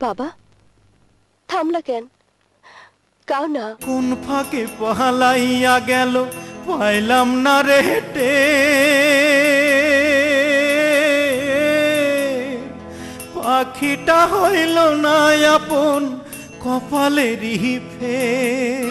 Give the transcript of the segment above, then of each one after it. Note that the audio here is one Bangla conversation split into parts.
বাবা, থামলা কেন? কাও না? কোন ফাঁকে পালাইয়া গেল, পাইলাম না রে হেটে। পাখিটা হইল না আপন, কপালেরই ফের।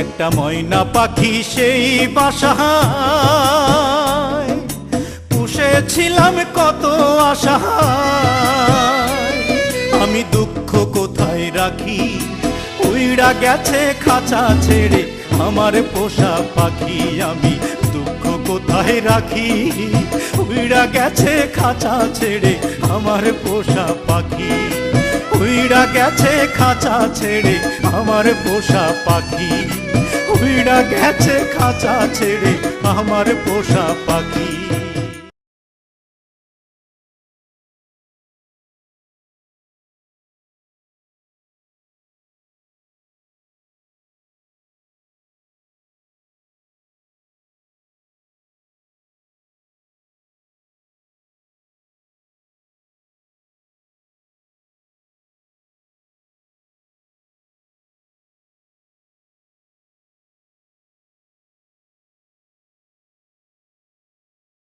একটা ময়না পাখি সেই বাসা পুষেছিলাম কত আশা। আমি দুঃখ কোথায় রাখি? উইড়া গেছে খাঁচা ছেড়ে আমার পোষা পাখি। আমি দুঃখ কোথায় রাখি? উইড়া গেছে খাঁচা ছেড়ে আমার পোষা পাখি। উইড়া গেছে খাঁচা ছেড়ে আমার পোষা পাখি। উইড়া গেছে খাঁচা ছেড়ে আমার পোষা পাখি।